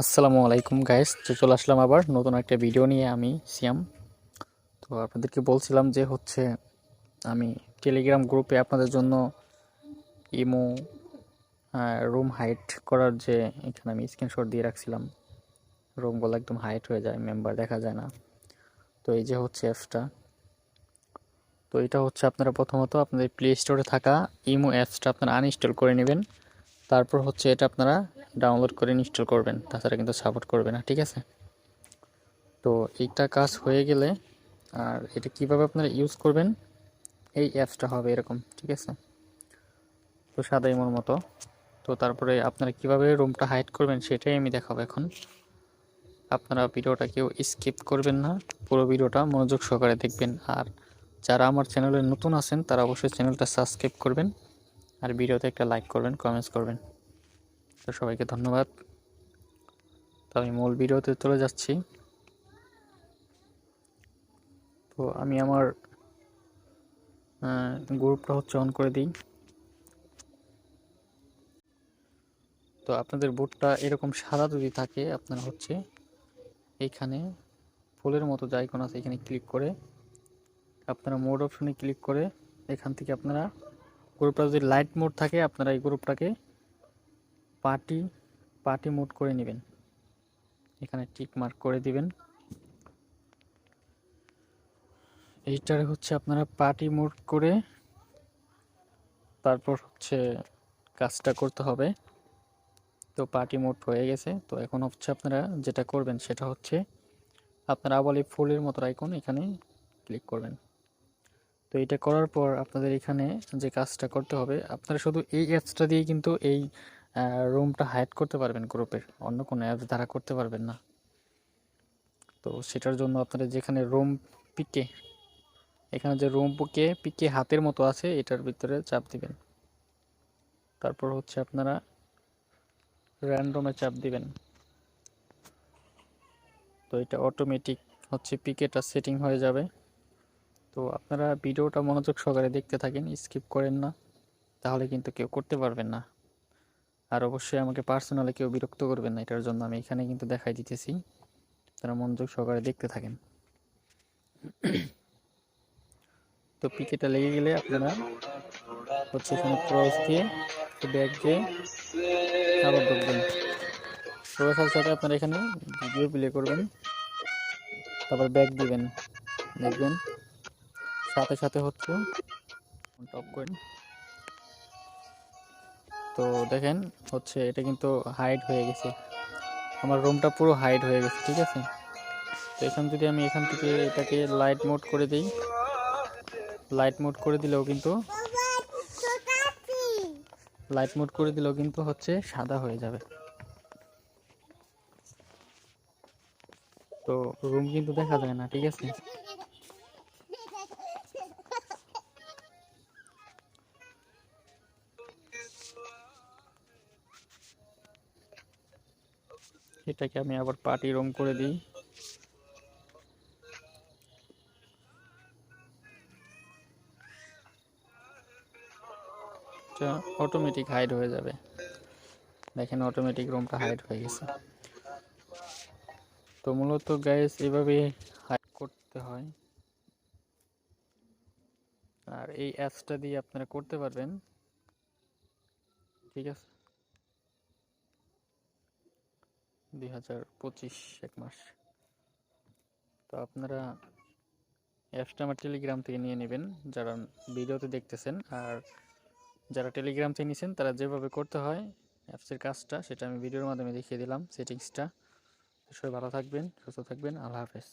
আসসালামু আলাইকুম গাইস তো চলে আসলাম আবার নতুন একটা ভিডিও নিয়ে আমি সিয়াম তো আপনাদেরকে বলছিলাম যে হচ্ছে, আমি টেলিগ্রাম গ্রুপে আপনাদের জন্য ইমো রুম হাইট করার যে, এখানে আমি স্ক্রিনশট দিয়ে রাখছিলাম। রুমগুলো একদম হাইট হয়ে যায় মেম্বার দেখা যায় না। তো এই যে হচ্ছে অ্যাপসটা তো এটা হচ্ছে আপনারা প্রথমত আপনাদের প্লে স্টোরে থাকা ইমো অ্যাপসটা আপনারা আনইনস্টল করে নেবেন। তারপর হচ্ছে এটা আপনারা ডাউনলোড করে ইনস্টল করবেন। তাছাড়া কিন্তু সাপোর্ট করবে না, ঠিক আছে? তো এইটা কাজ হয়ে গেলে আর এটা কীভাবে আপনারা ইউজ করবেন? এই অ্যাপসটা হবে এরকম, ঠিক আছে? তো সাদা ইমোর মতো। তো তারপরে আপনারা কীভাবে রুমটা হাইড করবেন সেটাই আমি দেখাবো এখন। আপনারা ভিডিওটা কেউ স্কিপ করবেন না, পুরো ভিডিওটা মনোযোগ সহকারে দেখবেন। আর যারা আমার চ্যানেলে নতুন আছেন, তারা অবশ্যই চ্যানেলটা সাবস্ক্রাইব করবেন। আর ভিডিওতে একটা লাইক করবেন কমেন্টস করবেন। তো সবাইকে ধন্যবাদ। তো আমি মূল ভিডিওতে চলে যাচ্ছি। তো আমি আমার গ্রুপটা হচ্ছে অন করে দিই। তো আপনাদের বোর্ডটা এরকম সাদা যদি থাকে, আপনারা হচ্ছে এইখানে ফুলের মতো যে আইকন আছে, এখানে ক্লিক করে আপনারা মোড অপশনে ক্লিক করে এখান থেকে আপনারা গ্রুপটা যদি লাইট মোড থাকে, আপনারা এই গ্রুপটাকে পার্টি পার্টি মোড করে নেবেন। এখানে টিক মার্ক করে দিবেন। এইটার হচ্ছে আপনারা পার্টি মোড করে তারপর হচ্ছে কাজটা করতে হবে। তো পার্টি মোড হয়ে গেছে। তো এখন হচ্ছে আপনারা যেটা করবেন সেটা হচ্ছে আপনারা আবার এই ফুলের মতো আইকন এখানে ক্লিক করবেন। তো এটা করার পর আপনাদের এখানে যে কাজটা করতে হবে, আপনারা শুধু এই অ্যাপসটা দিয়ে কিন্তু এই রুমটা হাইড করতে পারবেন গ্রুপের অন্য কোনো অ্যাপস দ্বারা করতে পারবেন না। তো সেটার জন্য আপনারা যেখানে রুম পিকে এখানে যে রুম পিকে পিকে হাতের মতো আছে, এটার ভিতরে চাপ দিবেন। তারপর হচ্ছে আপনারা র্যান্ডমে চাপ দিবেন। তো এটা অটোমেটিক হচ্ছে পিকেটা সেটিং হয়ে যাবে। তো আপনারা ভিডিওটা মনোযোগ সহকারে দেখতে থাকেন, স্কিপ করেন না, তাহলে কিন্তু কেউ করতে পারবেন না। আর অবশ্যই আমাকে পার্সোনালি কেউ বিরক্ত করবেন না, এটার জন্য আমি এখানে কিন্তু দেখাই দিতেছি। তারা মনোযোগ সহকারে দেখতে থাকেন। তো পিকেটা লেগে গেলে আপনারা হচ্ছে এখানে ক্রস দিয়ে ব্যাগ দিয়ে আবার ঢুকবেন সাথে সাথে আপনারা এখানে ভিডিও প্লে করবেন, তারপর ব্যাগ দিবেন, দেখবেন। সাথে সাথে হচ্ছে। টপ করেন তো দেখেন হচ্ছে এটা কিন্তু হাইড হয়ে গেছে। আমার রুমটা পুরো হাইড হয়ে গেছে, ঠিক আছে? তো এখন যদি আমি এখান থেকে এটাকে লাইট মোড করে দিই লাইট মোড করে দিলেও কিন্তু লাইট মোড করে দিলেও কিন্তু হচ্ছে সাদা হয়ে যাবে। তো রুম কিন্তু দেখা যায় না, ঠিক আছে? এটাকে আমি আবার পার্টি রুম করে দিই। অটোমেটিক হাইড হয়ে যাবে। দেখেন অটোমেটিক রুমটা হাইড হয়ে গেছে। তো মূলত গ্যাস এভাবে হাইড করতে হয়। আর এই অ্যাপসটা দিয়ে আপনারা করতে পারবেন। ঠিক আছে? দুই হাজার পঁচিশ এক মাস। তো আপনারা অ্যাপসটা আমার টেলিগ্রাম থেকে নিয়ে নেবেন, যারা ভিডিওতে দেখতেছেন। আর যারা টেলিগ্রাম থেকে নিয়েছেন তারা যেভাবে করতে হয় অ্যাপসের কাজটা, সেটা আমি ভিডিওর মাধ্যমে দেখিয়ে দিলাম সেটিংসটা সবাই ভালো থাকবেন, সুস্থ থাকবেন, আল্লাহ হাফেজ।